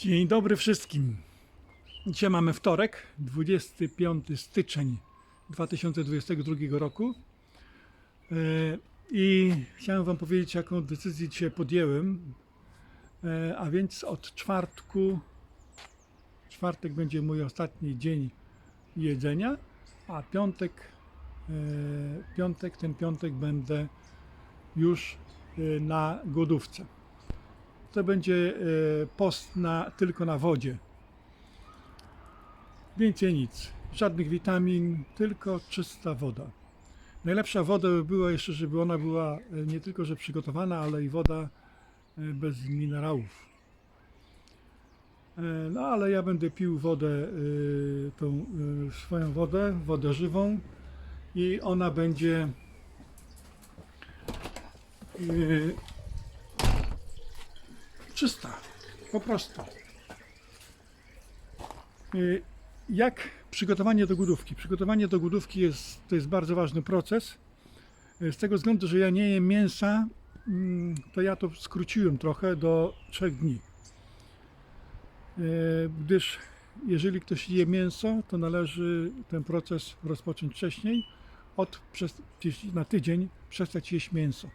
Dzień dobry wszystkim. Dzisiaj mamy wtorek, 25 styczeń 2022 roku. E, I chciałem Wam powiedzieć, jaką decyzję dzisiaj podjęłem. E, A więc od czwartku, czwartek będzie mój ostatni dzień jedzenia, a piątek, e, piątek, ten piątek będę już na głodówce to będzie e, post na, tylko na wodzie. Więcej nic. Żadnych witamin, tylko czysta woda. Najlepsza woda by była jeszcze, żeby ona była e, nie tylko, że przygotowana, ale i woda e, bez minerałów. No ale ja będę pił wodę, tą swoją wodę, wodę żywą i ona będzie czysta, po prostu. Y, Jak przygotowanie do głodówki? Przygotowanie do głodówki jest, to jest bardzo ważny proces. Y, Z tego względu, że ja nie jem mięsa, mm, to ja to skróciłem trochę do trzech dni. Y, Gdyż jeżeli ktoś je mięso, to należy ten proces rozpocząć wcześniej, od przez, na tydzień przestać jeść mięso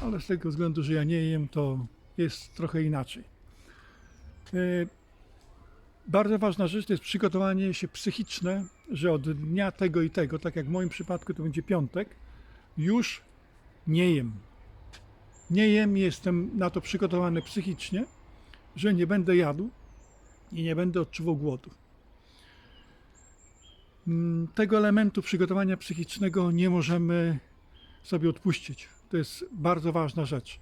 ale z tego względu, że ja nie jem, to jest trochę inaczej. E, Bardzo ważna rzecz to jest przygotowanie się psychiczne, że od dnia tego i tego, tak jak w moim przypadku to będzie piątek, już nie jem. Nie jem, jestem na to przygotowany psychicznie, że nie będę jadł i nie będę odczuwał głodu. Mm, Tego elementu przygotowania psychicznego nie możemy sobie odpuścić. To jest bardzo ważna rzecz.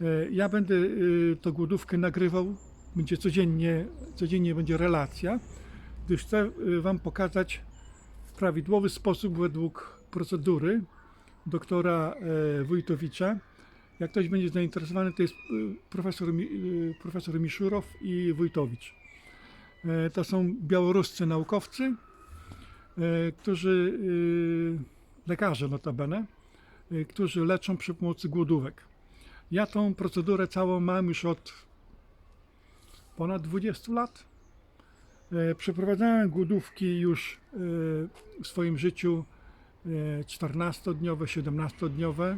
E, Ja będę y, tą głodówkę nagrywał, będzie codziennie, codziennie będzie relacja, gdyż chcę y, Wam pokazać w prawidłowy sposób według procedury doktora e, Wójtowicza. Jak ktoś będzie zainteresowany, to jest profesor, profesor Miszurow i Wójtowicz. E, To są białoruscy naukowcy, e, którzy, lekarze notabene, którzy leczą przy pomocy głodówek. Ja tą procedurę całą mam już od ponad 20 lat. E, Przeprowadzałem głodówki już e, w swoim życiu e, 14-dniowe, 17-dniowe.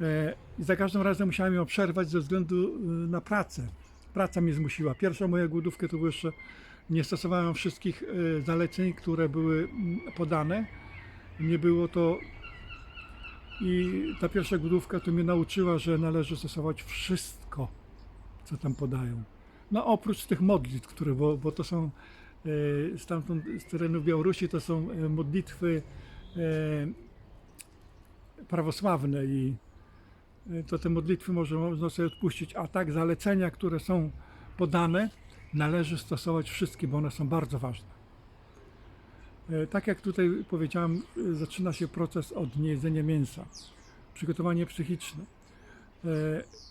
E, I za każdym razem musiałem ją przerwać ze względu na pracę. Praca mnie zmusiła. Pierwsza moja głodówka to było jeszcze nie stosowałem wszystkich zaleceń, które były podane. Nie było to i ta pierwsza głodówka to mnie nauczyła, że należy stosować wszystko, co tam podają. No oprócz tych modlitw, które, bo, bo to są e, stamtąd, z terenu Białorusi, to są e, modlitwy e, prawosławne i to te modlitwy może, można sobie odpuścić, a tak zalecenia, które są podane, należy stosować wszystkie, bo one są bardzo ważne. E, Tak jak tutaj powiedziałem, e, zaczyna się proces od niejedzenia mięsa, przygotowanie psychiczne. E,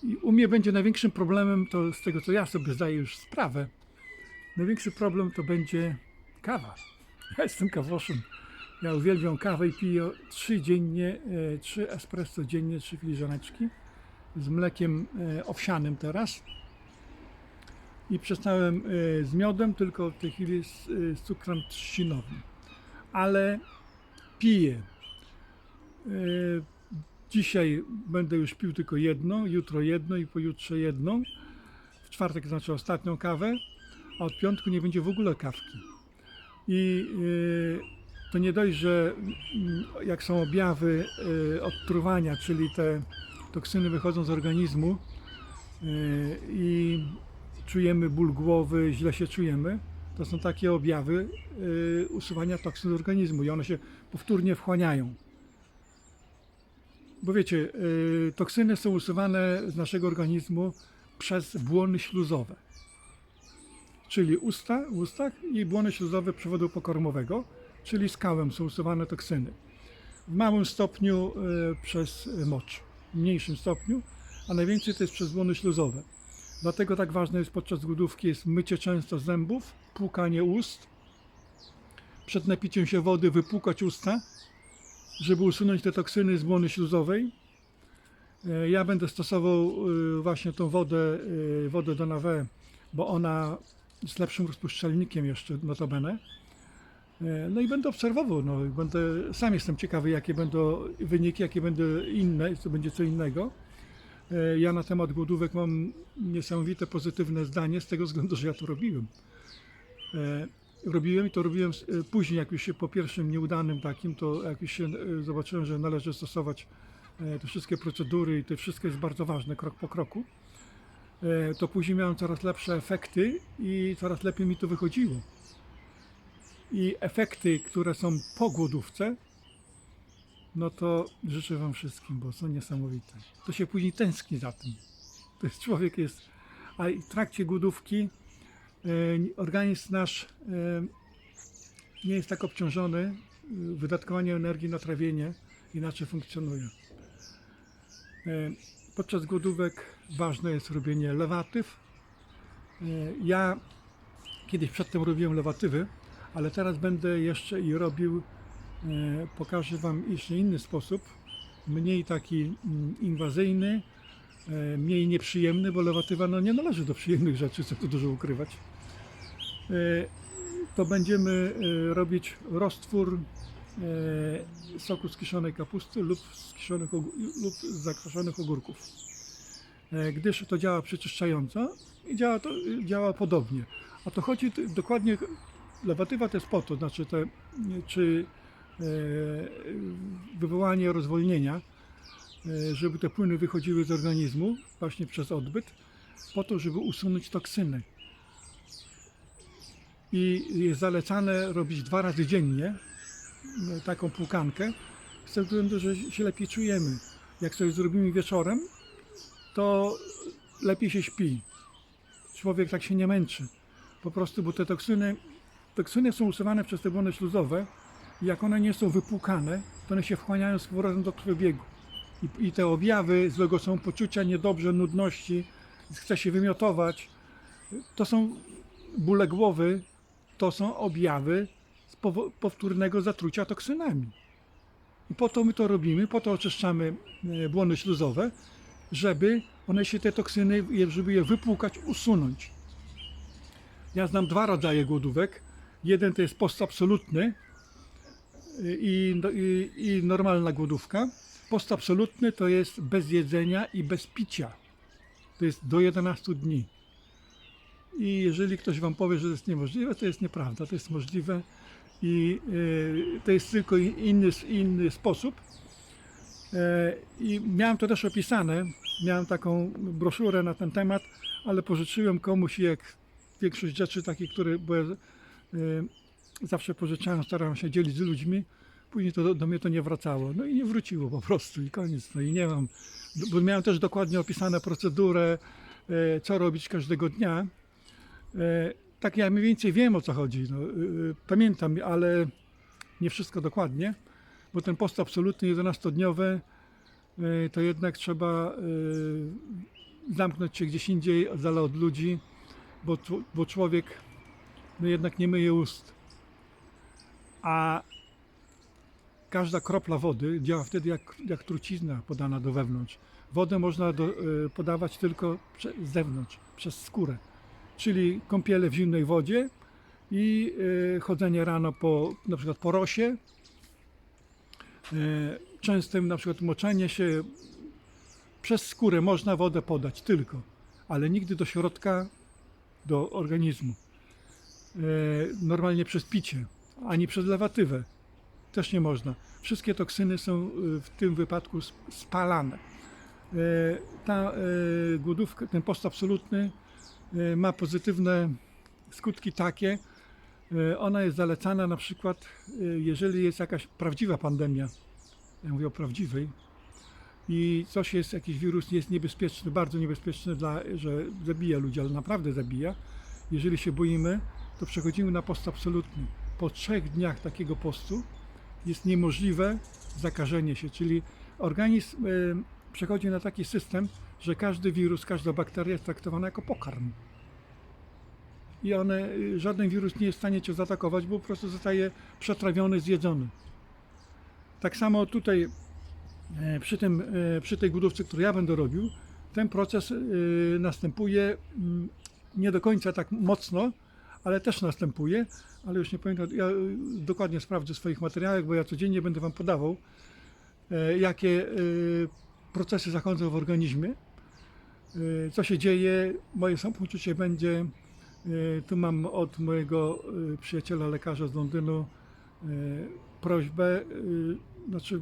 I u mnie będzie największym problemem, to z tego co ja sobie zdaję już sprawę, największy problem to będzie kawa. Ja jestem kawoszem. Ja uwielbiam kawę i piję trzy dziennie, trzy espresso dziennie, trzy filiżaneczki z mlekiem owsianym teraz. I przestałem z miodem, tylko w tej chwili z, z cukrem trzcinowym ale piję. E, Dzisiaj będę już pił tylko jedno, jutro jedno i pojutrze jedno. W czwartek znaczy ostatnią kawę, a od piątku nie będzie w ogóle kawki. I e, to nie dość, że mm, jak są objawy e, odtruwania, czyli te toksyny wychodzą z organizmu i czujemy ból głowy, źle się czujemy, to są takie objawy y, usuwania toksyn z organizmu i one się powtórnie wchłaniają. Bo wiecie, y, toksyny są usuwane z naszego organizmu przez błony śluzowe, czyli usta, w ustach i błony śluzowe przewodu pokarmowego, czyli skałem są usuwane toksyny. W małym stopniu y, przez mocz, w mniejszym stopniu, a najwięcej to jest przez błony śluzowe. Dlatego tak ważne jest podczas głodówki jest mycie często zębów, płukanie ust. Przed napiciem się wody wypłukać usta, żeby usunąć te toksyny z błony śluzowej. E, Ja będę stosował y, właśnie tą wodę, y, wodę do Nawe, bo ona jest lepszym rozpuszczalnikiem jeszcze notabene. E, No i będę obserwował, no, będę, sam jestem ciekawy, jakie będą wyniki, jakie będą inne, co będzie co innego. E, Ja na temat głodówek mam niesamowite pozytywne zdanie z tego względu, że ja to robiłem. E, Robiłem i to robiłem e, później, jak już się po pierwszym nieudanym takim, to jak już się zobaczyłem, że należy stosować te wszystkie procedury i to wszystko jest bardzo ważne, krok po kroku, to później miałem coraz lepsze efekty i coraz lepiej mi to wychodziło. I efekty, które są po głodówce, no to życzę Wam wszystkim, bo są niesamowite. To się później tęskni za tym. To jest człowiek jest, a w trakcie głodówki e, organizm nasz e, nie jest tak obciążony e, wydatkowaniem energii na trawienie, inaczej funkcjonuje. Podczas głodówek ważne jest robienie lewatyw. Ja kiedyś przedtem robiłem lewatywy, ale teraz będę jeszcze i robił, pokażę Wam jeszcze inny sposób, mniej taki mm, inwazyjny, e, mniej nieprzyjemny, bo lewatywa no, nie należy do przyjemnych rzeczy, co tu dużo ukrywać. E, To będziemy e, robić roztwór e, soku z kiszonej kapusty lub z, kiszonych, lub z zakruszonych ogórków. E, Gdyż to działa przeczyszczająco i działa, to, działa podobnie. A to chodzi dokładnie, lewatywa to jest po to, znaczy te, czy e, wywołanie rozwolnienia, e, żeby te płyny wychodziły z organizmu właśnie przez odbyt, po to, żeby usunąć toksyny. I jest zalecane robić dwa razy dziennie e, taką płukankę, z tego względu, że się lepiej czujemy. Jak sobie zrobimy wieczorem, to lepiej się śpi. Człowiek tak się nie męczy. Po prostu, bo te toksyny, toksyny są usuwane przez te błony śluzowe jak one nie są wypłukane, to one się wchłaniają z powrotem do krwiobiegu. I, I te objawy złego są poczucia, niedobrze, nudności, chce się wymiotować. To są bóle głowy, to są objawy z powtórnego zatrucia toksynami. I po to my to robimy, po to oczyszczamy e, błony śluzowe, żeby one się te toksyny, żeby je wypłukać, usunąć. Ja znam dwa rodzaje głodówek. Jeden to jest post absolutny i, i, i normalna głodówka. Post absolutny to jest bez jedzenia i bez picia. To jest do 11 dni. I jeżeli ktoś Wam powie, że to jest niemożliwe, to jest nieprawda. To jest możliwe i y, to jest tylko inny, inny sposób. E, I miałem to też opisane. Miałem taką broszurę na ten temat, ale pożyczyłem komuś jak większość rzeczy takich, które e, zawsze pożyczałem, starałem się dzielić z ludźmi. Później to do, do mnie to nie wracało. No i nie wróciło po prostu i koniec. No i nie mam, bo miałem też dokładnie opisane procedurę, e, co robić każdego dnia. E, Tak ja mniej więcej wiem o co chodzi. No, e, pamiętam, ale nie wszystko dokładnie, bo ten post absolutny 11-dniowy e, to jednak trzeba e, zamknąć się gdzieś indziej, z od ludzi, bo, bo człowiek no jednak nie myje ust. A każda kropla wody działa wtedy jak, jak trucizna podana do wewnątrz. Wodę można do, e, podawać tylko z zewnątrz, przez skórę. Czyli kąpiele w zimnej wodzie i e, chodzenie rano po na przykład po rosie. E, częstym na przykład moczenie się przez skórę można wodę podać tylko, ale nigdy do środka, do organizmu. Normalnie przez picie, ani przez lewatywę. Też nie można. Wszystkie toksyny są e, w tym wypadku sp- spalane. E, Ta e, głodówka, ten post absolutny e, ma pozytywne skutki takie. Ona jest zalecana na przykład, jeżeli jest jakaś prawdziwa pandemia. Ja mówię o prawdziwej. I coś jest, jakiś wirus jest niebezpieczny, bardzo niebezpieczny, dla, że zabija ludzi, ale naprawdę zabija. Jeżeli się boimy, to przechodzimy na post absolutny. Po trzech dniach takiego postu jest niemożliwe zakażenie się, czyli organizm e, przechodzi na taki system, że każdy wirus, każda bakteria jest traktowana jako pokarm. I one, y, żaden wirus nie jest w stanie cię zaatakować, bo po prostu zostaje przetrawiony, zjedzony. Tak samo tutaj E, Przy, tym, e, przy tej głodówce, którą ja będę robił, ten proces e, następuje mm, nie do końca tak mocno, ale też następuje, ale już nie pamiętam, ja e, dokładnie sprawdzę w swoich materiałach, bo ja codziennie będę Wam podawał, e, jakie e, procesy zachodzą w organizmie, e, co się dzieje, moje samopoczucie będzie, tu mam od mojego przyjaciela lekarza z Londynu prośbę, znaczy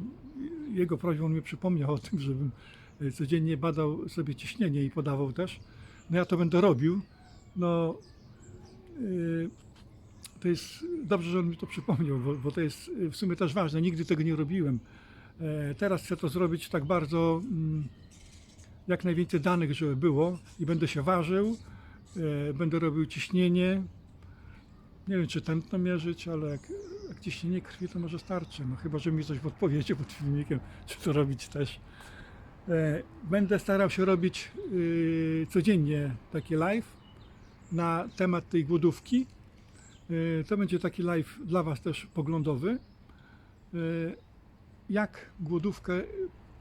jego prośbą on mi przypomniał o tym, żebym codziennie badał sobie ciśnienie i podawał też. No ja to będę robił. No to jest dobrze, że on mi to przypomniał, bo, bo to jest w sumie też ważne. Nigdy tego nie robiłem. E, Teraz chcę to zrobić tak bardzo, mm, jak najwięcej danych, żeby było i będę się ważył, e, będę robił ciśnienie. Nie wiem, czy tętno mierzyć, ale jak, jak ciśnienie krwi, to może starczy. No chyba, że mi coś podpowiecie pod filmikiem, czy to robić też. E, Będę starał się robić y, codziennie taki live na temat tej głodówki. Y, To będzie taki live dla Was też poglądowy. Y, Jak głodówkę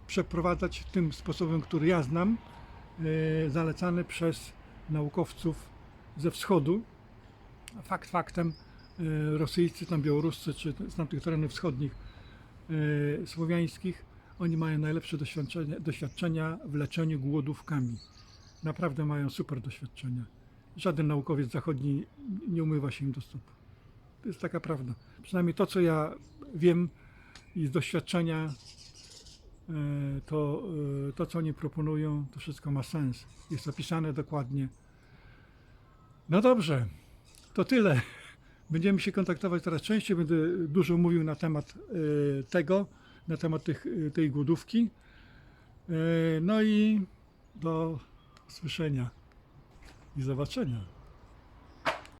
przeprowadzać tym sposobem, który ja znam, y, zalecany przez naukowców ze wschodu. Fakt faktem, rosyjscy, tam białoruscy, czy z tamtych terenów wschodnich, słowiańskich, oni mają najlepsze doświadczenia, doświadczenia w leczeniu głodówkami. Naprawdę mają super doświadczenia. Żaden naukowiec zachodni nie umywa się im do stóp. To jest taka prawda. Przynajmniej to, co ja wiem i z doświadczenia, e, to, e, to co oni proponują, to wszystko ma sens. Jest opisane dokładnie. No dobrze, to tyle. Będziemy się kontaktować coraz częściej. Będę dużo mówił na temat e, tego, na temat tych, tej głodówki. No i do usłyszenia i zobaczenia.